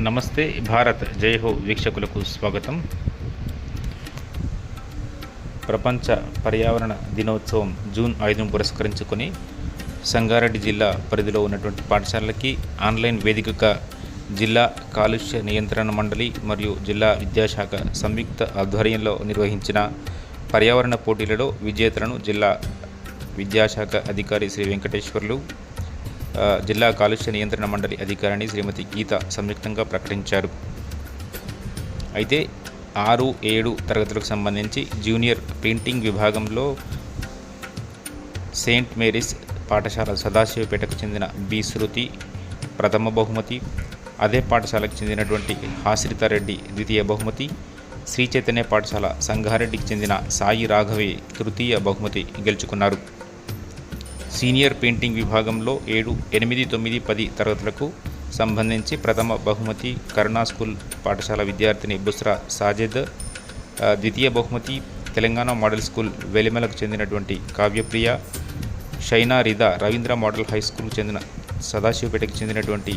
నమస్తే భారత్. జై హో వీక్షకులకు స్వాగతం. ప్రపంచ పర్యావరణ దినోత్సవం జూన్ ఐదును పురస్కరించుకొని సంగారెడ్డి జిల్లా పరిధిలో ఉన్నటువంటి పాఠశాలలకి ఆన్లైన్ వేదికగా జిల్లా కాలుష్య నియంత్రణ మండలి మరియు జిల్లా విద్యాశాఖ సంయుక్త ఆధ్వర్యంలో నిర్వహించిన పర్యావరణ పోటీలలో విజేతలను జిల్లా విద్యాశాఖ అధికారి శ్రీ వెంకటేశ్వర్లు జిల్లా కాలుష్య నియంత్రణ మండలి అధికారిని శ్రీమతి గీత సంయుక్తంగా ప్రకటించారు. అయితే ఆరు ఏడు తరగతులకు సంబంధించి జూనియర్ ప్రింటింగ్ విభాగంలో సెయింట్ మేరీస్ పాఠశాల సదాశివపేటకు చెందిన బి శృతి ప్రథమ బహుమతి అదే పాఠశాలకు చెందినటువంటి హాసిరితారెడ్డి ద్వితీయ బహుమతి శ్రీ చైతన్య పాఠశాల సంగారెడ్డికి చెందిన సాయి రాఘవి తృతీయ బహుమతి గెలుచుకున్నారు. సీనియర్ పెయింటింగ్ విభాగంలో ఏడు ఎనిమిది తొమ్మిది పది తరగతులకు సంబంధించి ప్రథమ బహుమతి కరుణా స్కూల్ పాఠశాల విద్యార్థిని బుస్రా సాజెద్ ద్వితీయ బహుమతి తెలంగాణ మోడల్ స్కూల్ వెలిమలకు చెందినటువంటి కావ్యప్రియ షైనా రిదా రవీంద్ర మోడల్ హై స్కూల్కు చెందిన సదాశివపేటకు చెందినటువంటి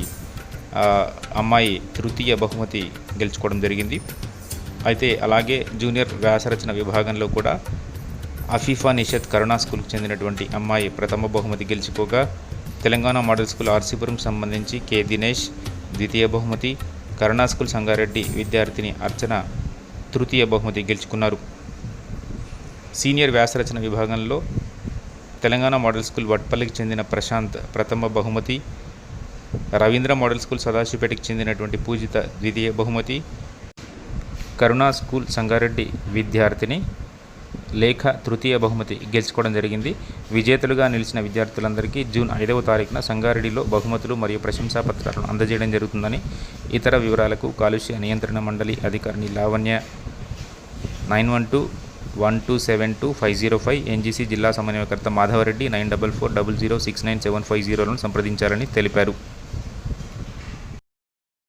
అమ్మాయి తృతీయ బహుమతి గెలుచుకోవడం జరిగింది. అయితే అలాగే జూనియర్ వ్యాసరచన విభాగంలో కూడా అఫీఫా నిషత్ కరుణా స్కూల్కి చెందినటువంటి అమ్మాయి ప్రథమ బహుమతి గెలుచుకోగా తెలంగాణ మోడల్ స్కూల్ ఆర్సీపురం సంబంధించి కె. దినేష్ ద్వితీయ బహుమతి కరుణా స్కూల్ సంగారెడ్డి విద్యార్థిని అర్చన తృతీయ బహుమతి గెలుచుకున్నారు. సీనియర్ వ్యాసరచన విభాగంలో తెలంగాణ మోడల్ స్కూల్ వట్పల్లికి చెందిన ప్రశాంత్ ప్రథమ బహుమతి రవీంద్ర మోడల్ స్కూల్ సదాశివపేటకి చెందినటువంటి పూజిత ద్వితీయ బహుమతి కరుణా స్కూల్ సంగారెడ్డి విద్యార్థిని లేఖ తృతీయ బహుమతి గెలుచుకోవడం జరిగింది. విజేతలుగా నిలిచిన విద్యార్థులందరికీ జూన్ ఐదవ తారీఖున సంగారెడ్డిలో బహుమతులు మరియు ప్రశంసా పత్రాలను అందజేయడం జరుగుతుందని ఇతర వివరాలకు కాలుష్య నియంత్రణ మండలి అధికారిని Lavanya. Nine one two one two seven two five zero five NGC జిల్లా సమన్వయకర్త Madhavareddy nine double four double zero six nine seven five జీరోలను సంప్రదించాలని తెలిపారు.